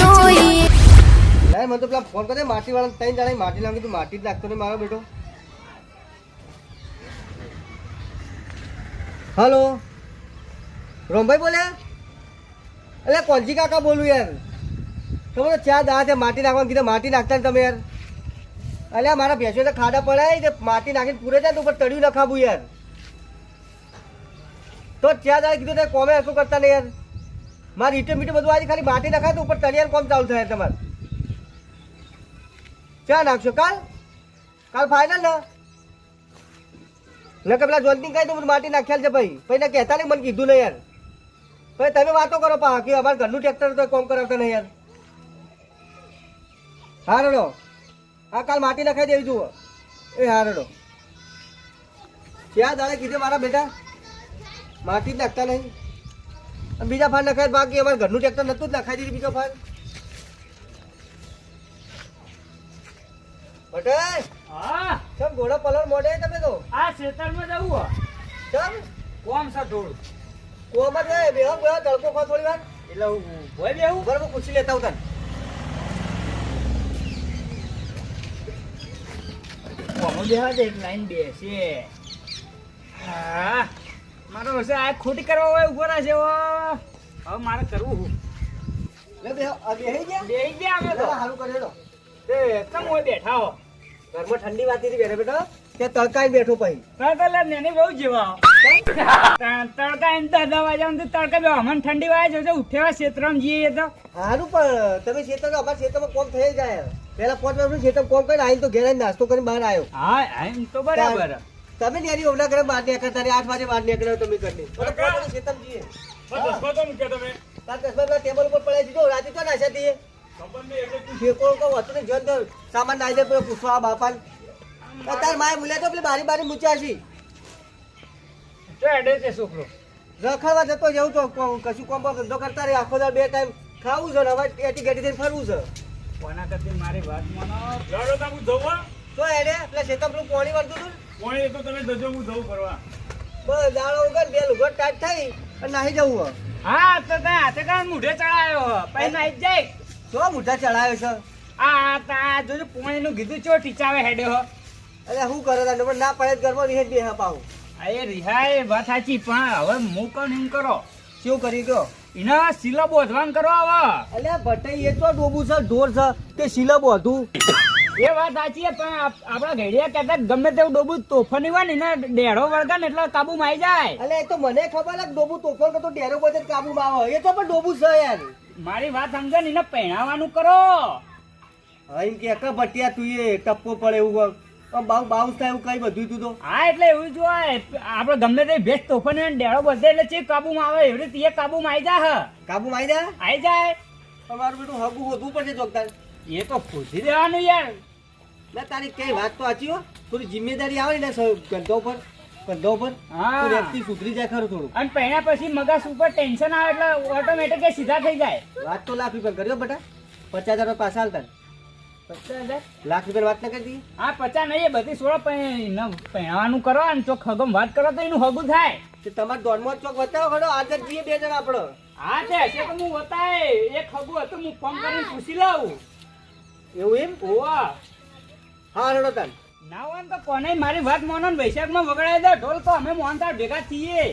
જોઈએ. મને તો પેલા ફોન કરે માટી વાળા ત્રણ જાણે માટી નાખી તું માટી જ નાખતો ને મારો બેટો. હલો? રોમભાઈ બોલ્યા એટલે કોલજી કાકા બોલું યાર. તમે ચા દા છે, માટી નાખવાનું કીધું, માટી નાખતા ને તમે યાર. અલ્યા મારા ભેંસો તો ખાડા પડાય તે માટી નાખીને પૂરે જાય તો ઉપર તળ્યું નખાવું યાર. તો ચા દાડા કીધું તે કોમે શું કરતા નહીં યાર. મારી ઈટો મીટો બધું આજે ખાલી માટી નખાતું ઉપર તળિયાનું કોમ ચાલુ થાય તમારે. ચા નાખશો? કાલ? કાલ ફાઇનલ ને? કે પેલા જોનતી કઈ દઉં માટી નાખ્યાલ છે ભાઈ. ભાઈ કહેતા નહીં, મને કીધું નહીં યાર. ભાઈ તમે વાતો કરો પા કે અમારા ઘરનું ટ્રેક્ટર તો કોમ કરાવતા નહીં યાર. હા, રડો. હા, કાલ માટી નખાઈ દેવી, જુઓ. એ, હા, રડો. ક્યાં દાડે કીધું મારા બેટા? માટી જ નાખતા નહીં. બીજા ફાન નખાય બાકી અમારે ઘરનું ટ્રેક્ટર નતું જ નખાઈ દીધી બીજો ફાન પટેલ હા? ચમ ઘોડો પલર મોડે તમે તો? આ ખેતરમાં જવું. ચમ? કોમ છે થોડું કોમર ને બેહો બેહો તડકો ખો થોડી વાર. એટલે હું હોય બેહું? બરાબર પૂછી લેતા હું તને. કોમો બેહવા દે એક લાઈન બેસે. હા. મારો હશે આ ખોટી કરવા હોય ઊભો ના છે હવે મારે કરવું હું. લે બેહો ગયા? બેહી ગયા અમે તો. હારું કરે તો તે કમ હોય બેઠા હો? ઘરમાં ઠંડી વાતી હતી બેઠો બેઠો તે તડકાઈ બેઠો પછી. તડકા નેની બહુ જેવા તડકા એમ તો દવા જાવ તો તડકા બે અમને ઠંડી વાય છે ઉઠેવા ક્ષેત્રમાં જઈએ તો. હારું પણ તમે ક્ષેત્ર અમારા ખેતરમાં કોમ થઈ જાય. પેલા પાંચ વર્ષનું ખેતર કોમ કરીને આવીને તો ઘેર નાસ્તો કરીને બહાર આવ્યો. હા એમ તો બરાબર. તમે ને યારી ઓલા ઘરે બહાર નીકળતા તારે આઠ વાગે બહાર નીકળ્યો તમે કસબા પેલા ટેબલ ઉપર પડાવી દીધો રાતે તો નાશા દઈએ સામાન નાઈ દે પૂછવા બાપા તાર માએ મૂલ્યા તો પેલી બારી બારી મૂચ્યાશી એડે છે છોકરો. રખડવા જતો જવું તો કો- કશું કોમ ધંધો કરતા રહે આખો દાડો બે ટાઈમ ખાવું છે ને હવે એટી ગેટી થઈને ફરવું છે. કોના કરતી મારી વાત માનો? તો એને પેલા શેતમ પેલું પોણી વળતું હતું ને બસ દાડો ઉગર બે લુગર ટાઈટ થઈ અને નાહી જવું હે. હા તો તે હાથે કાન મુઢે ચડાયો પછી નાહી જ જાય. તો મોઢા ચડાવે છે. આ તા જોજો પોણી નું કીધું ચો ટીચાવે હેડે હો? એટલે શું કરે તાને પણ ના પડે તો ઘરમાં રીહેજ બેહા પાવું આ રિહાય વાત સાચી પણ હવે હું એમ કરો. શું કરી ગયો? એના સિલો બોધવાન કરો હવે. એટલે ભટાઈ એ તો ડોબું છે ઢોર છે તે શીલબો હતું એ વાત સાચી છે પણ આપ- આપણા ઘડિયા કહેતા ગમે તેવું ડોબું તોફાની હોય ને એના ડેરો વળગા ને એટલે કાબુમાં આવી જાય. એટલે એ તો મને ખબર છે ડોબું તોફાન કરતો ડેરો બધે કાબુમાં આવે. એ તો પણ ડોબું છે યાર. મારી વાત સમજો ને એને પહેણાવાનું કરો. હા એમ કે કા ભટિયા તું એ ટપ્પો પડે એવું બાઉ બાઉન્સ થાય એવું કઈ બધું તું તો. હા એટલે એવું જ હોય. આપણે ગમે તે ભેસ તોફાન ને ડેઢો બધે એટલે ચેક કાબુમાં આવે. એવી રીતે એ કાબુમાં આવી જાય હ. કાબુમાં આવી જાય આવી જાય. તમારું બેટું હગું હોતું પડશે ચોકતાર. એ તો પૂછી દેવાનું યાર. ના તારી કઈ વાત તો સાચી હો. થોડી જિમ્મેદારી આવે ને ગંધો પર ગંધો પર હા. વ્યક્તિ સુધરી જાય ખરું થોડું અને પહેણ્યા પછી મગજ ઉપર ટેન્શન આવે એટલે ઓટોમેટિક સીધા થઈ જાય. વાત તો લાખ રૂપિયા કર્યો બેટા. પચાસ હજાર પાછા હાલતા? લાખ રૂપિયા વાત ના કરી દી હા પચાસ નહીં એ બધી સોળો પહેણવાનું કરો અને ચોક હગમ વાત કરો તો એનું હગું થાય. તે તમારે દોડમાં ચોક બતાવો ખરો. આજે જઈએ બે જણા આપણો હા છે તો હું બતાય એક હગું હતું હું ફોન કરીને પૂછી લઉં. એવું એમ? હોવા. હા રડો તાન. ના વાન તો કોને મારી વાત મોનો ને વૈશાખમાં વગડાય દે. ઢોલ તો અમે મોહનતા ભેગા છીએ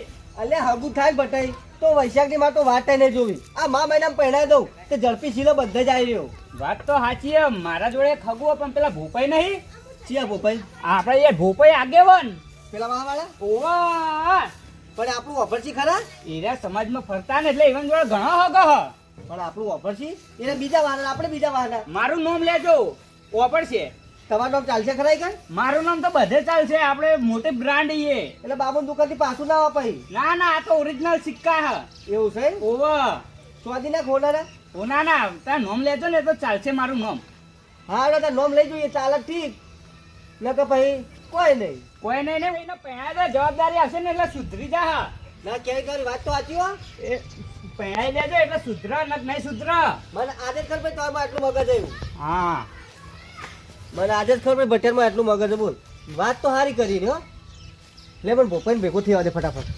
અલે હગુ થાય બટાઈ તો વૈશાખની માં તો વાત એને જોવી. આ મા મહિનામાં પહેણાઈ દઉં તે ઝડપી શીલો બધે જ આવી રહ્યો. વાત તો સાચી મારા જોડે ખગુ પણ પેલા ભૂપાઈ નહીં. ચિયા ભોપાઈ? આપણે એ ભૂપાઈ આગેવન. પેલા વાળા ઓવા પણ આપણું ઓફરસી ખરા? એરા સમાજમાં ફરતા ને એટલે ઈવન જોડે ઘણો હગો હ. પણ આપણું ઓફર છે? એને બીજા વાહન આપણે બીજા વાહન મારું નામ લેજો. ઓપર છે. તમારું નામ ચાલશે ખરાય કઈ મારું નામ તો બધે ચાલશે. આપણે મોટી બ્રાન્ડ એ એટલે બાબુ દુકાનથી પાછું ના અપાઈ ના ના આ તો ઓરિજિનલ સિક્કા હ. એવું છે ઓવો. સ્વાદી ના ખોના ઓ ના ના તાર નામ લેજો ને તો ચાલશે મારું નામ. હા એટલે તાર નોમ લઈ જોઈએ ચાલે ઠીક. ન કે ભાઈ કોઈ નહીં. કોઈ નહીં ને એના પહેલા જવાબદારી આવશે ને એટલે સુધરી જા હા. ના ક્યાંય કરી વાત તો સાચી હો. એ પહેણાઈ દેજો એટલે સુધરા ન નહીં સુધરા. મને આજે જ ખબર પડી માં આટલું મગજ આવ્યું. હા. મને આજે જ ખબર પડી ભટેરમાં આટલું મગજ બોલ. વાત તો સારી કરી રહ્યો લે પણ ભોપાઈને ભેગો થયા દે ફટાફટ.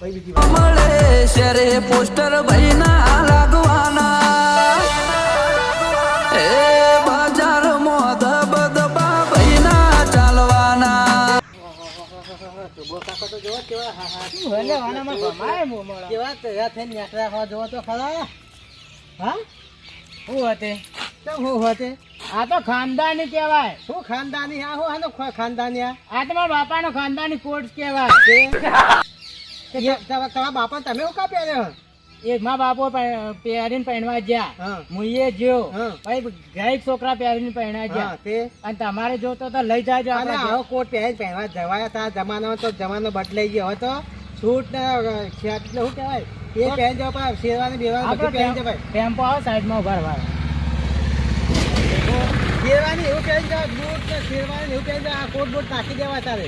મળે શરે પોસ્ટર ભાઈ ના લાગવાના કેવા હા હા શું હલે આનામાં ભમાય મોમળા. કેવા તૈયાર થઈને નીકળ્યા હોવા જોવો તો ખરા. હા? શું હતે? કેમ હું હોતે? આ તો ખાનદાની કહેવાય. શું ખાનદાની? આ હું આનો ખાનદાની આ? આ તો બાપાનો ખાનદાની કોટ કહેવાય. તમારા તમારા બાપા તમે હું કા પહેર્યો? એ મારા બાપો પહેરીને પહેરવા ગયા. હા. મુઈએ જો. ભાઈ ગરીબ છોકરા પહેરીને પહેરવા હા ગયા તે? અને તમારે જોતો તો લઈ જાજો કોટ પહેરી પહેરવા જવાયા હતા જમાનો તો જમાનો બદલાઈ ગયો હવે તો સૂટ ના શર્ટ એટલે શું કહેવાય? એ પહેરી જવા પણ શેરવાની બેરવાની બધું પહેરી જવાય. ટેમ્પો આવે સાઈડમાં ઊભા રહેવા શેરવાની એવું પહેરી જવા બૂટ ને શેરવાની એવું પહેરી જવા આ કોટ બોટ નાખી દેવા તારે.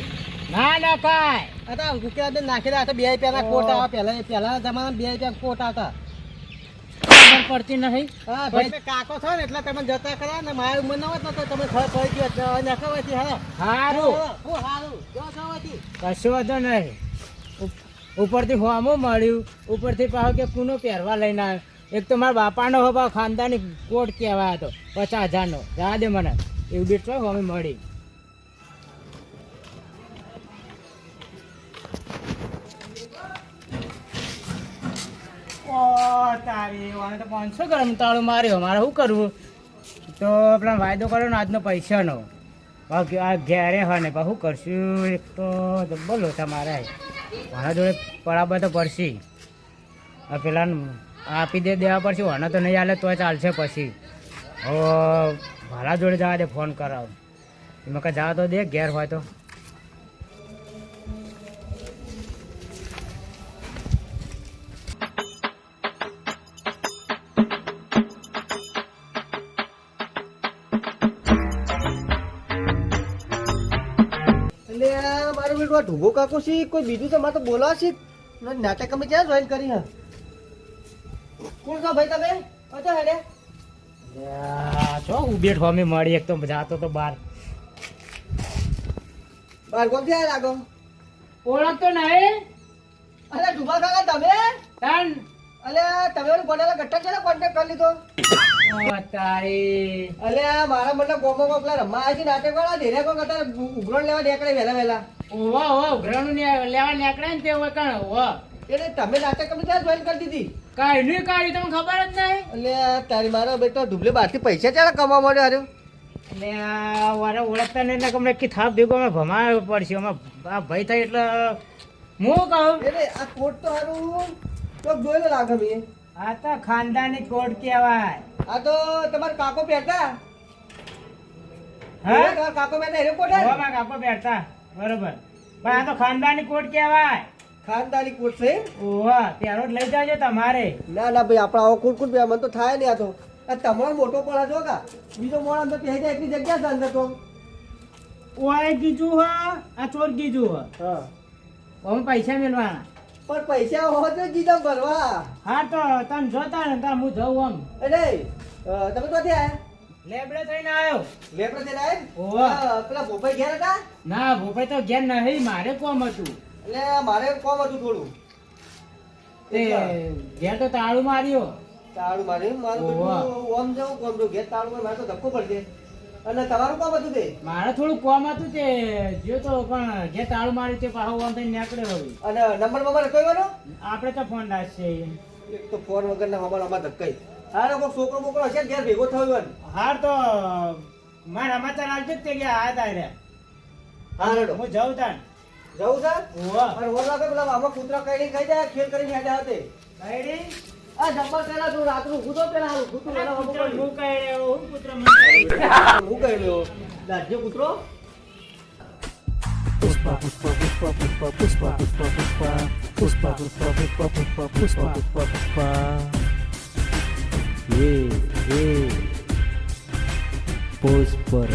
ના ના કાય ઉકેલા ગુજરાત નાખી દેવા બે રૂપિયાના કોટ આવા પહેલા પહેલાના જમાનામાં બે રૂપિયા કોટ આવતા. ખબર પડતી નહીં. હા ભાઈ કાકો છો ને એટલે તમે જતા ખરા ને મારી ઉંમર ન હોત તો તમે ખબર પડી ગયો નખાવાથી હા સારું હું સારું જો જવાથી કશું વાંધો નહીં. ઉપરથી હોમું મળ્યું. ઉપરથી પાછો કે કુનો પહેરવા લઈને આવ્યો. એક તો મારા બાપાનો હવા ખાનદાની કોટ કહેવાય હતો, પચાસ હજારનો. જવા દે મને. એવું બીટ તો હોમી મળી. પાંચસો ગરમ તાળું માર્યો. મારે શું કરવું? તો પેલા વાયદો કર્યો ને આજનો પૈસાનો. આ ઘેરે હોય ને શું કરશું? એક તો બોલો લોચા મારે જોડે બરાબર તો પડશે. આ પેલા આપી દે દેવા પડશે વાના તો નહીં હાલે તોય ચાલશે પછી. હવે મારા જોડે જવા દે, ફોન કરાવ. એમાં કાંઈ જવા તો દે, ઘેર હોય તો. આ ઢુંગો કાકો છે કોઈ બીજું તો મારે તો બોલાવે છે નાટક અમે ક્યાં જોઈન કરી હા કોણ છો ભાઈ તમે? અચ્છા હેડે. યા, ચો ઉબેટ હોમી મળી એક તો જાતો તો બાર. બાર કોણથી લાગો? ઓળખતો નહીં. અરે ઢુંગા કાકા તમે? તાન. અલે તમે ઓલું ગટ્ટા છે કોન્ટેક્ટ કરી લીધો? અલે આ મારા મતલબ ગોમો પેલા રમવા આવી છે નાટક વાળા ધીરે કોક અત્યારે ઉઘરોણ લેવા નીકળે વહેલા વહેલા. ઓવા ઓવા ઉઘરાણું લેવા નીકળે ને તે હોય કણ ઓવા એટલે તમે રાતે તમે ક્યાં જોઈન કરી દીધી? કાઈ નહીં તમને ખબર જ નહીં. એટલે તારી મારો બેટો ઢુબલે બહારથી પૈસા ચાલે કમાવા મળ્યો હારું. એટલે આ વારે ઓળખતા નહીં એટલે તમને કે થાપ ભેગો અમે ભમાવે પડશે. અમે આ ભાઈ થાય એટલે હું કહું? એટલે આ કોટ તો હારું. તો જોયેલો લાગે મેં આ તો ખાનદાની કોટ કહેવાય. આ તો તમારા કાકો પહેરતા? હા? કાકો પહેરતા એનો કોટ હે? કાપો બેઠતા બરોબર. પણ આ તો ખાનદાની કોટ કહેવાય. ખાનદાની કોટ છે ઓવા ત્યારો જ લઈ જાજો તમારે. ના ના ભાઈ આપણા આવો કુટ કુટ મને તો થાય નહીં આ તો. આ તમારો મોટો પડે જો કા? બીજો મોણ અંદર પહેરી જાય એટલી જગ્યા છે અંદર તો. ઓય કીધું હા આ ચોર કીધું હા. હા. અમે પૈસા મેળવાના. પણ પૈસા હો તો કીધો ભરવા. હા તો તમે જોતા ને તાર હું જઉં આમ એટલે તમે તો આયા? લેબડે થઈને આવ્યો. લેબડે થઈને આવ્યો? ઓવા. પેલા ભોપાઈ ઘેર હતા? ના ભોપાઈ તો ઘેર નહીં મારે કોમ હતું. એટલે મારે કોમ હતું થોડું. તે ઘેર તો તાળું માર્યો. તાળું માર્યો. મારું. ઓમ જવું કોમ તો ઘેર તાળું મારે મારે તો ધક્કો પડશે. અને તમારું કોમ હતું તે? મારે થોડું કોમ હતું તે જો તો પણ જે તાળું માર્યું તે પાછો ઓમ થઈને નીકળે હવે. અને નંબર બબર હતો એવાનો? આપણે તો ફોન રાખશે એક તો ફોન વગર ના અમાર અમાર ધક્કાઈ હારો કોક છોકરો બોકરો હશે ઘેર ભેગો થયો હોય હાર તો મારા સમાચાર આવજો જ તે ગયા આ તારે હા રેડો હું જાઉં તાન જવું સર પણ ઓર લાગે પેલા આમાં કૂતરા કઈ ખાઈ જાય ખેલ કરીને હેડ્યા હતે કઈડી આ જબ્બર પેલા તું રાતનું ઊંઘું તો પેલા હારું ઊંઘું પેલા કૂતરો. હું રહ્યો હું રહ્યો. હું કહી રહ્યો દાઢીયો કૂતરો Puspa, puspa, puspa, puspa, puspa, puspa, puspa, puspa, puspa, puspa, puspa, puspa, puspa, યે યે પોઝ પર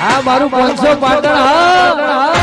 હા મારું પાંચસો પાટણ હા.